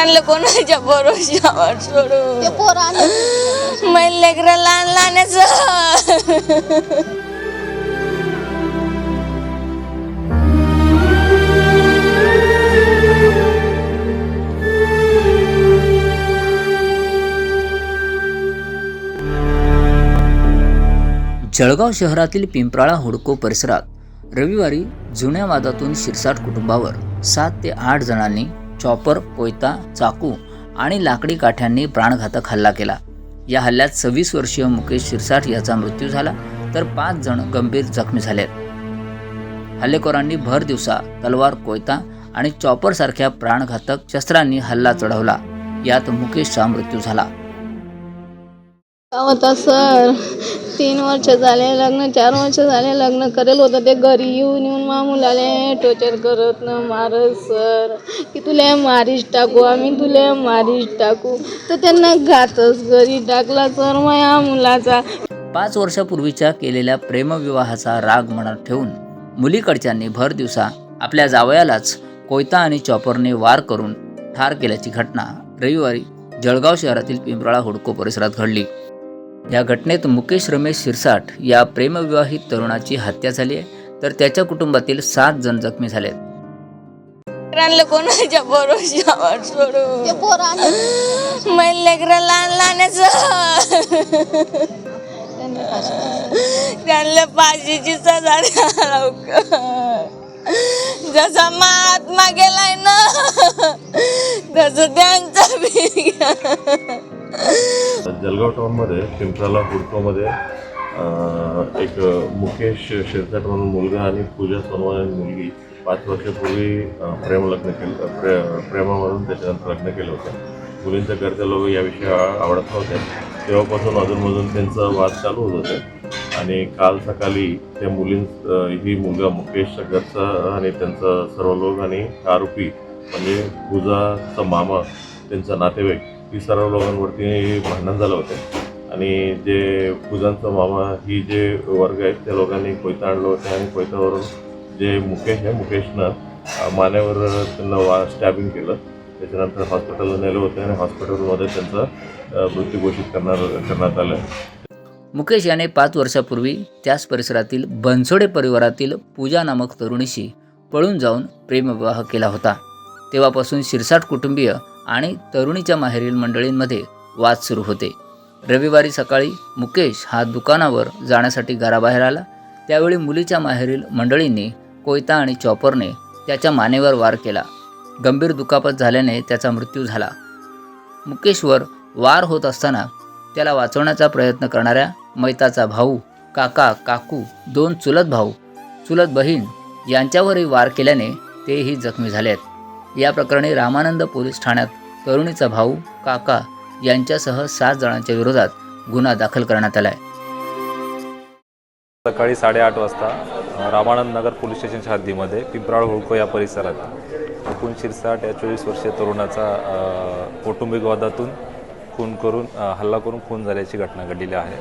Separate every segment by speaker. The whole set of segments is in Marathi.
Speaker 1: लेकरांना कोणाच्या भरोशावर सोडू?
Speaker 2: ते पोरं आणि
Speaker 1: मै लेकरं लहान लहानच.
Speaker 3: जळगाव शहरातील पिंपराळा हुडको परिसरात रविवारी जुन्या वादातून शिरसाट कुटुंबावर सात ते आठ जणांनी चॉपर कोयता चाकू आणि लाकडी काठ्यांनी प्राणघातक हल्ला केला. या हल्ल्यात सव्वीस वर्षीय मुकेश शिरसाट याचा मृत्यू झाला तर पाच जण गंभीर जखमी झालेत हल्लेखोरांनी भर दिवसा तलवार कोयता आणि चॉपरसारख्या प्राणघातक शस्त्रांनी हल्ला चढवला. यात मुकेशचा मृत्यू झाला.
Speaker 2: काय होता सर तीन वर्ष झाले लग्न चार वर्ष झाले लग्न करेल होतं ते घरी येऊन येऊन मा मुलाले टोचर करत न मारत सर. की तुला मारीच टाकू आम्ही तुला मारीच टाकू. तर त्यांना घातच घरी टाकला सर माया मुलाचा.
Speaker 3: पाच वर्षापूर्वीच्या केलेल्या प्रेमविवाहाचा राग मनात ठेवून मुलीकडच्यांनी भर दिवसा आपल्या जावयालाच कोयता आणि चॉपरने वार करून ठार केल्याची घटना रविवारी जळगाव शहरातील पिंपराळा हुडको परिसरात घडली. या घटनेत मुकेश रमेश शिरसाट या प्रेमविवाहित तरुणाची हत्या झाली आहे. तर त्याच्या कुटुंबातील सात जण जखमी
Speaker 1: कोणाच्या भरोशावर सोडू मै लेकरं लहान लहानच.
Speaker 2: त्यांनी
Speaker 1: सजा जसा महात्मा गेलाय ना तसं त्यांचा जलगाव घ्या.
Speaker 4: शिमसाला टाऊनमध्ये पिंपराला हुडकोमध्ये एक मुकेश शिरसाट म्हणून मुलगा आणि पूजा सोनवाने मुलगी पाच वर्षापूर्वी प्रेम लग्न केलं प्रे प्रेमामधून त्याच्यानंतर लग्न केलं होतं मुलींच्या घरचे लोक याविषयी आवडत नव्हते तेव्हापासून अजूनमधून त्यांचा वाद चालू होत होते आणि काल सकाळी त्या मुलीं ही मुलगा मुकेशच्या घरचा आणि त्यांचा सर्व लोक आणि आरोपी म्हणजे पूजाचा मामा त्यांचा नातेवाईक ही सर्व लोकांवरती भांडण झालं होतं. आणि जे पूजांचं मामा ही जे वर्ग आहेत त्या लोकांनी कोयता आणलं होतं आणि कोयतावरून जे मुकेश आहे मुकेशनं मानेवर त्यांना वा स्टॅबिंग केलं. त्याच्यानंतर हॉस्पिटलला नेलं होतं आणि हॉस्पिटलमध्ये त्यांचा मृत्यू घोषित करणार करण्यात आलं.
Speaker 3: मुकेश याने पाच वर्षापूर्वी त्याच परिसरातील बनसोडे परिवारातील पूजा नामक तरुणीशी पळून जाऊन प्रेमविवाह केला होता. तेव्हापासून शिरसाट कुटुंबीय आणि तरुणीच्या माहेरील मंडळींमध्ये वाद सुरू होते. रविवारी सकाळी मुकेश हा दुकानावर जाण्यासाठी घराबाहेर आला. त्यावेळी मुलीच्या माहेरील मंडळींनी कोयता आणि चॉपरने त्याच्या मानेवर वार केला. गंभीर दुखापत झाल्याने त्याचा मृत्यू झाला. मुकेशवर वार होत असताना त्याला वाचवण्याचा प्रयत्न करणाऱ्या मैताचा भाऊ काका काकू दोन चुलत भाऊ चुलत बहीण यांच्यावरही वार केल्याने तेही जखमी झाले आहेत या प्रकरणी रामानंद पोलीस ठाण्यात तरुणीचा भाऊ काका यांच्यासह सात जणांच्या विरोधात गुन्हा दाखल करण्यात आला आहे
Speaker 5: सकाळी साडेआठ वाजता रामानंद नगर पोलीस स्टेशनच्या हद्दीमध्ये पिंपराळ हुळको या परिसरात मुकुंद शिरसाट या चोवीस वर्षीय तरुणाचा कौटुंबिक वादातून खून करून हल्ला करून खून झाल्याची घटना घडलेली आहे.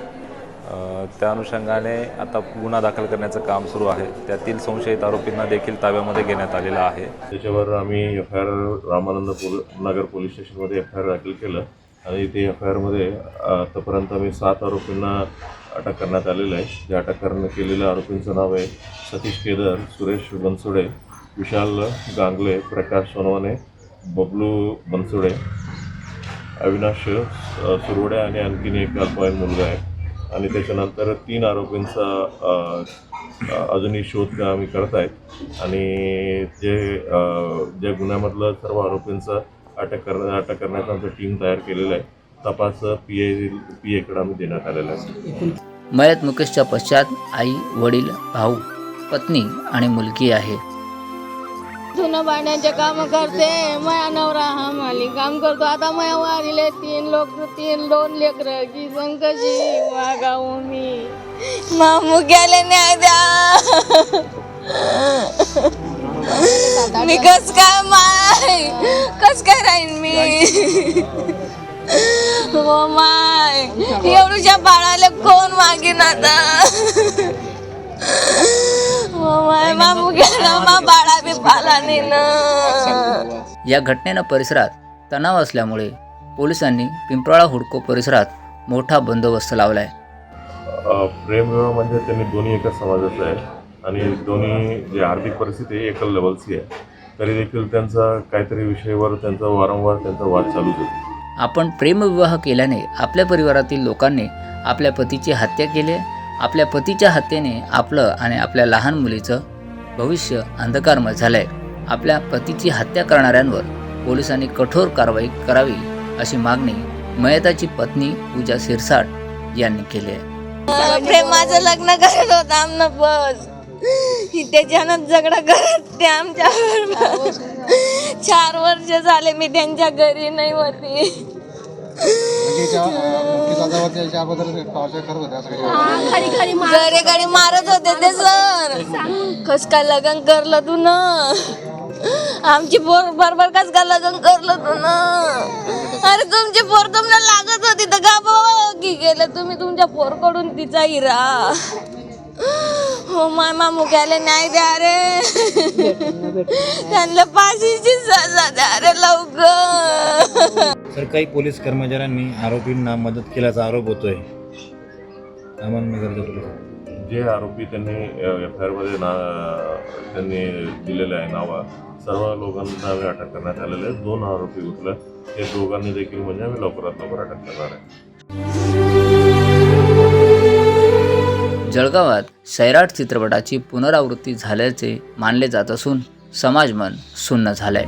Speaker 5: त्या अनुषंगाने आता गुन्हा दाखल करण्याचं काम सुरू आहे. त्यातील संशयित आरोपींना देखील ताब्यामध्ये घेण्यात आलेलं आहे.
Speaker 4: त्याच्यावर आम्ही एफ आय आर रामानंद पोल नगर पोलीस स्टेशनमध्ये एफ आय आर दाखल केलं आणि ते एफ आय आरमध्ये आतापर्यंत आम्ही सात आरोपींना अटक करण्यात आलेलं आहे. जे अटक करण्यात केलेल्या आरोपींचं नाव आहे सतीश केदार सुरेश बनसोडे विशाल गांगले प्रकाश सोनवाने बबलू बनसोडे अविनाश सुरवडे आणि आणखीन एक अल्पवयीन मुलगा आहे. आणि त्याच्यानंतर तीन आरोपींचा अजूनही शोध आम्ही करत आहेत आणि जे ज्या गुन्ह्यामधलं सर्व आरोपींचा अटक कर अटक करण्याचा आमचं टीम तयार केलेलं आहे. तपास पी ए पी एकडे आम्ही देण्यात आलेला आहे.
Speaker 3: मयत मुकेशच्या पश्चात आई वडील भाऊ पत्नी आणि मुलगी आहे.
Speaker 2: धुणं भांड्याचे काम करते. माया नवरा हा माली काम करतो. आता माया वारीले तीन लोक तीन दोन लेकरं. की पण कशी वागावू मी.
Speaker 1: मामू गेले न्याय द्या. मी कस काय माय? कस काय राहीन मी? हो माय. एवढ्या बाळाला कोण मागीन आता? मामू गेला मा बाळा बी पाला नाही ना
Speaker 3: या घटनेनं परिसरात तणाव असल्यामुळे पोलिसांनी पिंपराळा हुडको परिसरात मोठा बंदोबस्त लावलाय.
Speaker 4: प्रेमविवाह म्हणजे त्यांनी दोन्ही एकाच समाजाचं आहे आणि दोन्ही जे आर्थिक परिस्थिती आहे एकल लेवलची आहे. तरी देखील त्यांचा काहीतरी विषयावर त्यांचा वारंवार त्यांचा वाद चालूच होतो.
Speaker 3: आपण प्रेमविवाह केल्याने आपल्या परिवारातील लोकांनी आपल्या पतीची हत्या केली आपल्या पतीच्या हत्येने आपलं आणि आपल्या लहान मुलीचं भविष्य अंधकारमय झालंय. आपल्या पतीची हत्या करणाऱ्यांवर पोलिसांनी कठोर कारवाई करावी अशी मागणी मयताची पत्नी पूजा सिरसाट यांनी केली आहे.
Speaker 1: प्रेमाचं लग्न करत होता आमना बस. त्याच्यानं झगडा करत ते आमच्यावर चार वर्ष झाले मी त्यांच्या घरी नाही होती. घरी घरी मारत होते ते सर. कस काय लग्न करलं तू ना? आमची पोर बरोबर कस काय लग्न करलं तू ना? अरे तुमची पोर तुम्हाला लागत होती तर का की गेलं. तुम्ही तुमच्या पोरकडून तिचा हिरा. हो माय मामू गेले न्याय द्या रे. त्यांना फाशीची सजा द्या रे लवकर.
Speaker 6: तर काही पोलीस कर्मचाऱ्यांनी आरोपींना मदत केल्याचा आरोप होतोय.
Speaker 4: जे आरोपी त्यांनी एफ आय आरमध्ये ना त्यांनी दिलेले आहे नावं सर्व लोकांना आम्ही अटक करण्यात आलेले आहे. दोन आरोपी उचलं ते दोघांनी देखील म्हणजे आम्ही लवकरात लवकर अटक करणार आहे.
Speaker 3: जळगावात सैराट चित्रपटाची पुनरावृत्ती झाल्याचे मानले जात असून समाजमन सुन्न झालंय.